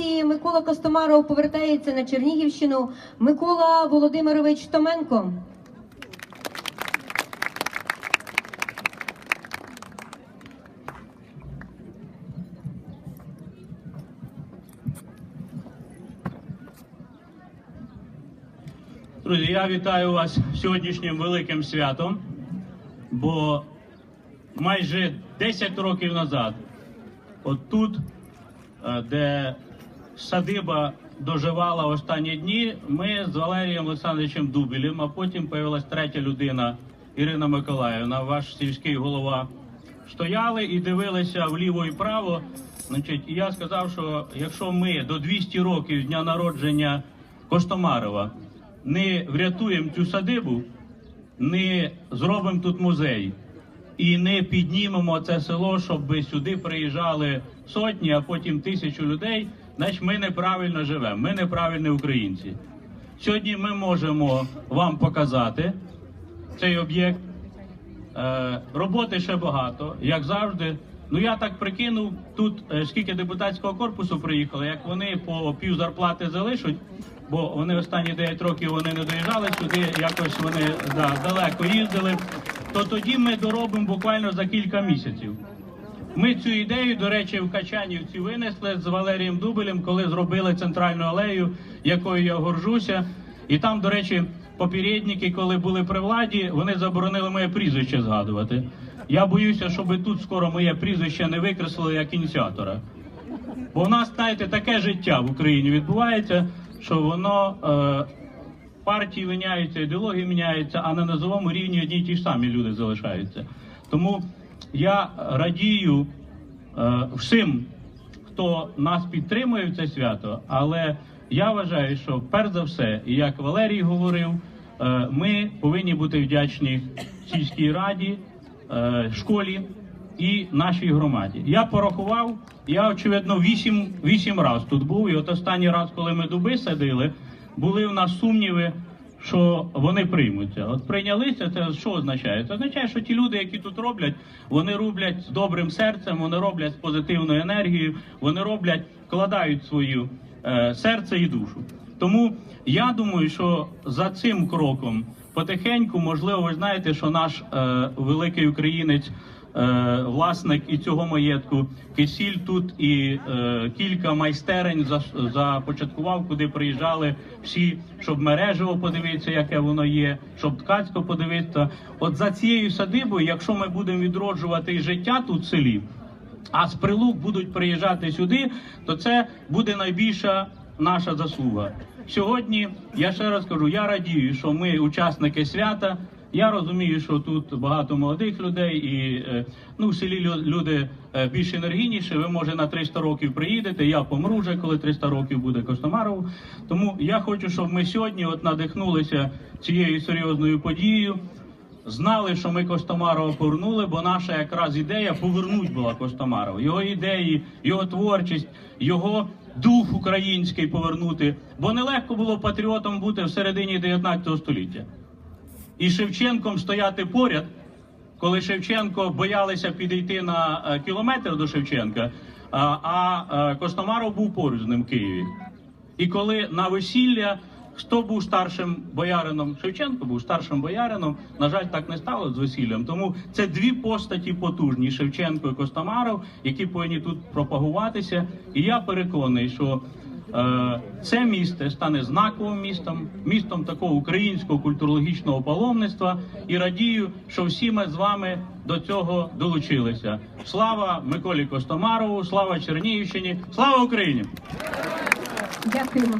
номінації Микола Костомаров повертається на Чернігівщину. Микола Володимирович Томенко. Друзі, я вітаю вас сьогоднішнім великим святом, бо майже 10 років назад, от тут, е, де садиба доживала останні дні, ми з Валерієм Олександровичем Дубілем, а потім появилась третя людина Ірина Миколаївна, ваш сільський голова, стояли і дивилися вліво і вправо. Значить, і я сказав, що якщо ми до 200 років дня народження Костомарова не врятуємо цю садибу, не зробимо тут музей і не піднімемо це село, щоб сюди приїжджали сотні, а потім тисячу людей, значить ми неправильно живемо, ми неправильні українці. Сьогодні ми можемо вам показати цей об'єкт. Е, роботи ще багато, як завжди. Ну я так прикинув, тут е, скільки депутатського корпусу приїхало, як вони по пів зарплати залишать, бо вони останні 9 років вони не доїжджали сюди, якось вони да, далеко їздили. То тоді ми доробимо буквально за кілька місяців. Ми цю ідею, до речі, в Качанівці винесли з Валерієм Дубелем, коли зробили центральну алею, якою я горжуся. І там, до речі, попередники, коли були при владі, вони заборонили моє прізвище згадувати. Я боюся, щоб тут скоро моє прізвище не викреслили як ініціатора. Бо в нас, знаєте, таке життя в Україні відбувається, що воно е, партії міняються, ідеології міняються, а на низовому рівні одні й ті ж самі люди залишаються. Тому я радію е, всім, хто нас підтримує в це свято, але я вважаю, що перш за все, і як Валерій говорив, е, ми повинні бути вдячні сільській раді, е, школі і нашій громаді. Я порахував, я очевидно вісім, вісім разів тут був. І от останній раз, коли ми дуби садили, були в нас сумніви, що вони приймуться. От прийнялися, це що означає? Це означає, що ті люди, які тут роблять, вони роблять з добрим серцем, вони роблять з позитивною енергією, вони роблять, вкладають свою е, серце і душу. Тому я думаю, що за цим кроком потихеньку, можливо, ви знаєте, що наш е, великий українець. Е, Власник і цього маєтку Кисіль тут і е, кілька майстерень за- започаткував, куди приїжджали всі, щоб мережево подивитися, яке воно є, щоб ткацько подивитися. От за цією садибою, якщо ми будемо відроджувати життя тут в селі, а з прилук будуть приїжджати сюди, то це буде найбільша наша заслуга. Сьогодні я ще раз кажу, я радію, що ми учасники свята. Я розумію, що тут багато молодих людей, і е, ну в селі люди е, більш енергійніші. Ви може на 300 років приїдете. Я помру вже, коли 300 років буде Костомарову. Тому я хочу, щоб ми сьогодні от надихнулися цією серйозною подією знали, що ми Костомарова повернули, бо наша якраз ідея повернуть була Костомарова. Його ідеї, його творчість, його дух український повернути. Бо нелегко було патріотом бути в середині 19 століття. І Шевченком стояти поряд, коли Шевченко боялися підійти на е, кілометр до Шевченка, а, а е, Костомаров був поруч з ним в Києві. І коли на весілля хто був старшим боярином? Шевченко був старшим боярином. На жаль, так не стало з весіллям. Тому це дві постаті потужні Шевченко і Костомаров, які повинні тут пропагуватися. І я переконаний, що е, це місто стане знаковим містом, містом такого українського культурологічного паломництва. І радію, що всі ми з вами до цього долучилися. Слава Миколі Костомарову, слава Чернігівщині, слава Україні! Дякуємо.